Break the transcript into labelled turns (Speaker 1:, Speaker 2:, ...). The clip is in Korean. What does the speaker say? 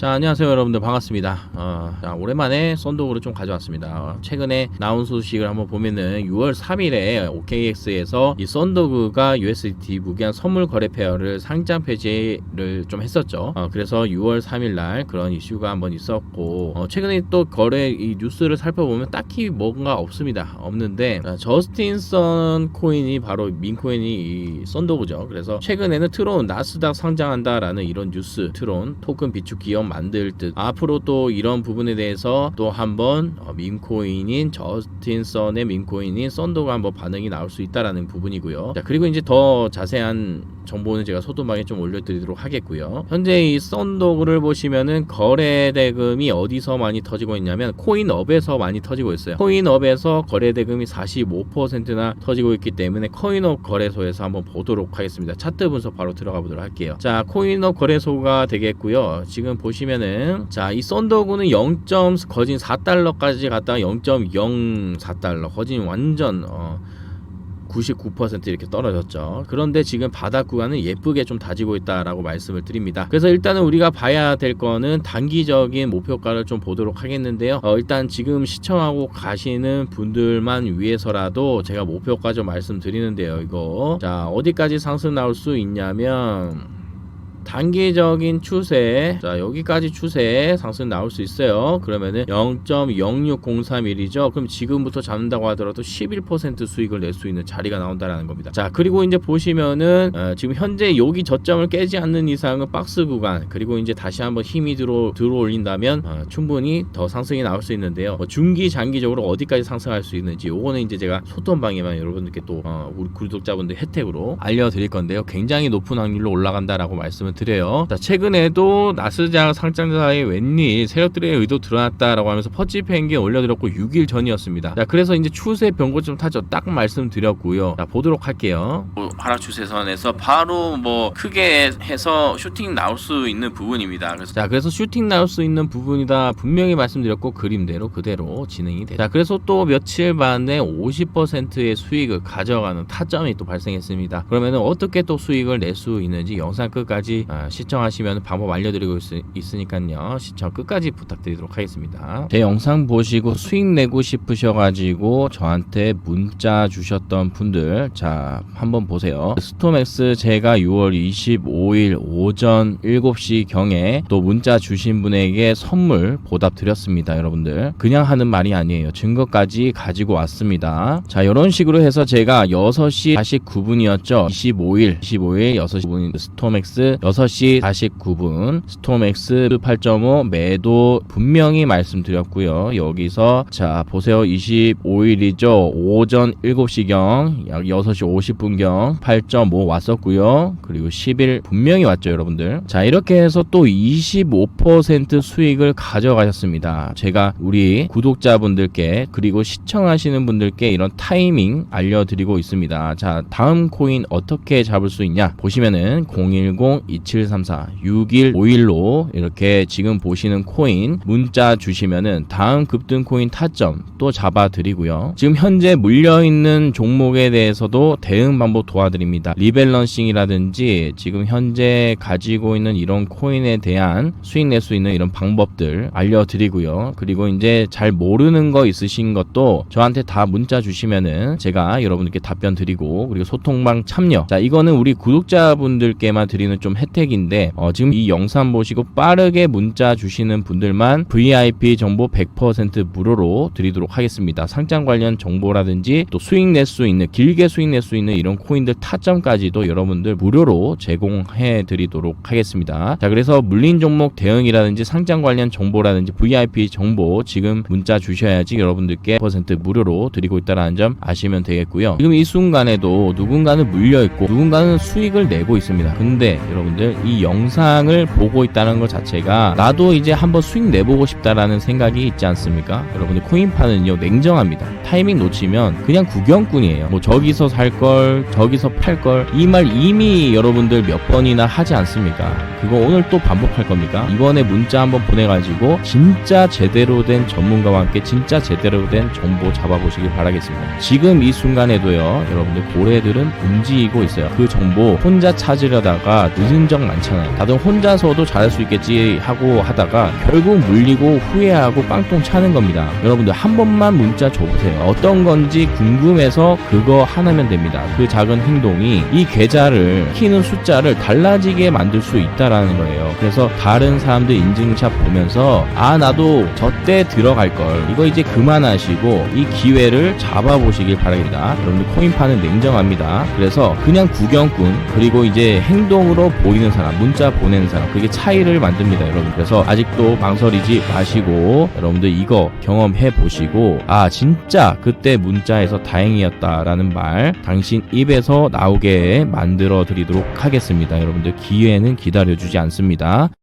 Speaker 1: 자 안녕하세요 여러분들. 반갑습니다. 어, 자, 오랜만에 썬독으로 좀 가져왔습니다. 어, 최근에 나온 소식을 한번 보면은 6월 3일에 OKX에서 이 썬더그가 USDT 무기한 선물 거래 페어를 상장 폐지를 좀 했었죠. 어, 그래서 6월 3일 날 그런 이슈가 한번 있었고 어, 최근에 또 거래 이 뉴스를 살펴보면 딱히 뭔가 없습니다. 없는데 어, 저스틴 선 코인이 바로 민 코인이 이 썬더그죠. 그래서 최근에는 트론 나스닥 상장한다라는 이런 뉴스 트론 토큰 비축 기업 만들 듯 앞으로 또 이런 부분에 대해서 또 한번 어, 밈코인인 저스틴 선의 밈코인인 썬더가 한번 반응이 나올 수 있다라는 부분이고요. 자 그리고 이제 더 자세한 정보는 제가 소도방에 좀 올려드리도록 하겠고요. 현재 이 썬더를 보시면은 거래 대금이 어디서 많이 터지고 있냐면 코인업에서 많이 터지고 있어요. 코인업에서 거래 대금이 45%나 터지고 있기 때문에 코인업 거래소에서 한번 보도록 하겠습니다. 차트 분석 바로 들어가 보도록 할게요. 자 코인업 거래소가 되겠고요. 지금 보시면은 자 이 썬더구는 0. 거진 4달러까지 갔다가 0.04달러 거진 완전 어 99% 이렇게 떨어졌죠. 그런데 지금 바닥 구간은 예쁘게 좀 다지고 있다라고 말씀을 드립니다. 그래서 일단은 우리가 봐야 될 거는 단기적인 목표가를 좀 보도록 하겠는데요. 어, 일단 지금 시청하고 가시는 분들만 위해서라도 제가 목표가 좀 말씀드리는데요. 이거 자 어디까지 상승 나올 수 있냐면 단기적인 추세. 자 여기까지 추세 상승 나올 수 있어요. 그러면은 0.0603일이죠. 그럼 지금부터 잡는다고 하더라도 11% 수익을 낼 수 있는 자리가 나온다라는 겁니다. 자 그리고 이제 보시면은 어, 지금 현재 여기 저점을 깨지 않는 이상은 박스 구간 그리고 이제 다시 한번 힘이 들어 들어올린다면 어, 충분히 더 상승이 나올 수 있는데요. 뭐 중기 장기적으로 어디까지 상승할 수 있는지 요거는 이제 제가 소통 방에만 여러분들께 또 어, 우리 구독자분들 혜택으로 알려드릴 건데요. 굉장히 높은 확률로 올라간다라고 말씀을 드려요. 자, 최근에도 나스닥 상장자의 웬일 세력들의 의도 드러났다라고 하면서 퍼지 펭귄 올려드렸고 6일 전이었습니다. 자, 그래서 이제 추세 변고 좀 타죠. 딱 말씀드렸고요. 자, 보도록 할게요. 하락 추세선에서 바로 뭐 크게 해서 슈팅 나올 수 있는 부분입니다. 그래서 자, 그래서 슈팅 나올 수 있는 부분이다 분명히 말씀드렸고 그림대로 그대로 진행이 돼. 자, 그래서 또 며칠 만에 50%의 수익을 가져가는 타점이 또 발생했습니다. 그러면은 어떻게 또 수익을 낼 수 있는지 영상 끝까지 아, 시청하시면 방법 알려드리고 있, 으니까요 시청 끝까지 부탁드리도록 하겠습니다. 제 영상 보시고 수익 내고 싶으셔가지고 저한테 문자 주셨던 분들 자 한번 보세요. 스톰엑스 제가 6월 25일 오전 7시 경에 또 문자 주신 분에게 선물 보답 드렸습니다. 여러분들 그냥 하는 말이 아니에요. 증거까지 가지고 왔습니다. 자 이런 식으로 해서 제가 6시 49분이었죠. 25일 25일 6시 9분 스톰엑스 6시 49분 스톰엑스 8.5 매도 분명히 말씀드렸고요. 여기서 자 보세요. 25일이죠. 오전 7시경 약 6시 50분경 8.5 왔었고요. 그리고 10일 분명히 왔죠, 여러분들. 자 이렇게 해서 또 25% 수익을 가져가셨습니다. 제가 우리 구독자분들께 그리고 시청하시는 분들께 이런 타이밍 알려드리고 있습니다. 자 다음 코인 어떻게 잡을 수 있냐 보시면은 010-2734-6151로 이렇게 지금 보시는 코인 문자 주시면은 다음 급등 코인 타점 또 잡아 드리고요. 지금 현재 물려 있는 종목에 대해서도 대응 방법 도와드립니다. 리밸런싱이라든지 지금 현재 가지고 있는 이런 코인에 대한 수익 낼 수 있는 이런 방법들 알려드리고요. 그리고 이제 잘 모르는 거 있으신 것도 저한테 다 문자 주시면은 제가 여러분들께 답변 드리고 그리고 소통방 참여 자 이거는 우리 구독자분들께만 드리는 좀 혜택 인데 어, 지금 이 영상 보시고 빠르게 문자 주시는 분들만 VIP 정보 100% 무료로 드리도록 하겠습니다. 상장 관련 정보라든지 또 수익 낼 수 있는 길게 수익 낼 수 있는 이런 코인들 타점까지도 여러분들 무료로 제공해 드리도록 하겠습니다. 자 그래서 물린 종목 대응이라든지 상장 관련 정보라든지 VIP 정보 지금 문자 주셔야지 여러분들께 100% 무료로 드리고 있다는 점 아시면 되겠고요. 지금 이 순간에도 누군가는 물려 있고 누군가는 수익을 내고 있습니다. 근데 여러분들 이 영상을 보고 있다는 것 자체가 나도 이제 한번 수익 내보고 싶다라는 생각이 있지 않습니까? 여러분들 코인파는요 냉정합니다. 타이밍 놓치면 그냥 구경꾼이에요. 뭐 저기서 살 걸, 저기서 팔 걸 이 말 이미 여러분들 몇 번이나 하지 않습니까? 그거 오늘 또 반복할 겁니까? 이번에 문자 한번 보내가지고 진짜 제대로 된 전문가와 함께 진짜 제대로 된 정보 잡아보시길 바라겠습니다. 지금 이 순간에도요, 여러분들 고래들은 움직이고 있어요. 그 정보 혼자 찾으려다가 늦은 적 많잖아요. 다들 혼자서도 잘할 수 있겠지 하고 하다가 결국 물리고 후회하고 빵똥 차는 겁니다. 여러분들 한 번만 문자 줘보세요. 어떤 건지 궁금해서 그거 하나면 됩니다. 그 작은 행동이 이 계좌를 키는 숫자를 달라지게 만들 수 있다라는 거예요. 그래서 다른 사람들 인증샷 보면서 아 나도 저때 들어갈 걸 이거 이제 그만하시고 이 기회를 잡아보시길 바랍니다. 여러분들 코인 파는 냉정합니다. 그래서 그냥 구경꾼 그리고 이제 행동으로 보 이는 사람 문자 보내는 사람 그게 차이를 만듭니다 여러분. 그래서 아직도 망설이지 마시고 여러분들 이거 경험해 보시고 아 진짜 그때 문자에서 다행이었다라는 말 당신 입에서 나오게 만들어 드리도록 하겠습니다. 여러분들 기회는 기다려주지 않습니다